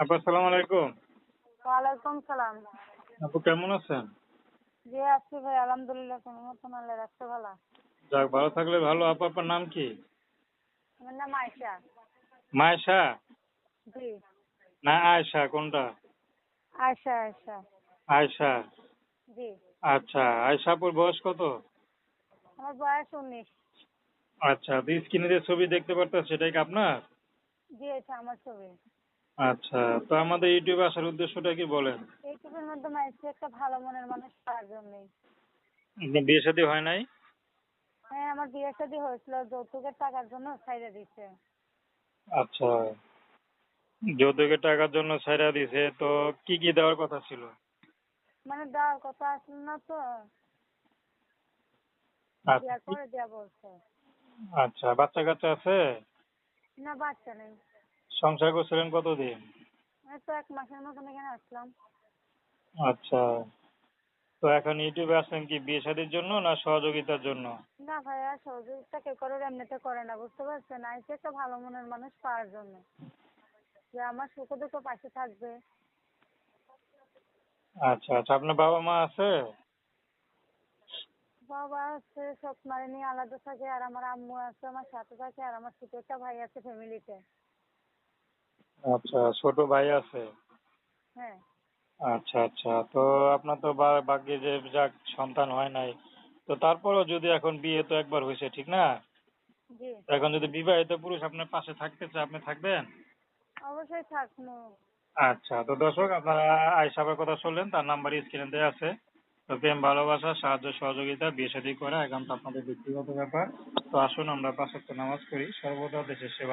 আপু আসসালামু আলাইকুম। ওয়ালাইকুম সালাম। আপু কেমন আছেন? জি আছি ভাই আলহামদুলিল্লাহ কোনো মতন আল্লাহ রাখতে ভালো। যাক ভালো থাকলে ভালো। আপু আপনার নাম কি? আমার নাম আয়সা মায়েশা? জি। না আয়শা কোনটা? আয়সা আয়সা আয়শা? জি। আচ্ছা আয়শা আপুর বয়স কত? আমার বয়স উনিশ। আচ্ছা স্ক্রিনে যে ছবি দেখতে পারতেন সেটাই কি আপনার? জি এটা আমার ছবি। আচ্ছা তো আমাদের ইউটিউবে আসার উদ্দেশ্যটা কি বলেন? এইটুকুর মাধ্যমে আসছি একটা ভালো মনের মানুষ পাওয়ার জন্যই। আপনার বিয়ে শাদী হয় নাই? হ্যাঁ আমার বিয়ে শাদী হয়েছিল যৌতুকের টাকার জন্য ছাইড়ে দিছে। আচ্ছা যৌতুকের টাকার জন্য ছাইরা দিছে তো কি কি দেওয়ার কথা ছিল? মানে দেওয়ার কথা আসলো না তো। আচ্ছা বিয়ার বলছে। আচ্ছা বাচ্চা কাচ্চা আছে? না বাচ্চা নেই। সংসার করছিলেন কতদিন? তো এক মাসের মতন এখানে আসলাম। আচ্ছা। তো এখন ইউটিউবে আসছেন কি বিয়ে শাদীর জন্য না সহযোগিতার জন্য? না ভাইয়া সহযোগিতা কেউ করে এমনিতে করে না বুঝতে পারছেন? আইসে একটা ভালো মনের মানুষ পাওয়ার জন্য। যে আমার সুখে দুঃখে পাশে থাকবে। আচ্ছা আচ্ছা। আপনার বাবা মা আছে? বাবা আছে সব মারে নিয়ে আলাদা থাকে। আর আমার আম্মু আছে আমার সাথে থাকে আর আমার ছোট একটা ভাই আছে ফ্যামিলিতে আচ্ছা ছোট ভাই আছে? হ্যাঁ। আচ্ছা আচ্ছা তো আপনার তো ভাগ্যে যে যাক সন্তান হয় নাই তো তারপরেও যদি এখন বিয়ে তো একবার হয়েছে ঠিক না? জি। তো এখন যদি বিবাহিত পুরুষ আপনার পাশে থাকতে চায় আপনি থাকবেন? অবশ্যই থাকব। আচ্ছা তো দর্শক আপনারা আইসাবের কথা শুনলেন তার নাম্বার স্ক্রিনে দেওয়া আছে। তো প্রেম ভালোবাসা সাহায্য সহযোগিতা বিয়ে শাদী করা একান্ত আপনাদের ব্যক্তিগত ব্যাপার। তো আসুন আমরা পাঁচ নামাজ পড়ি। সর্বদা দেশের সেবা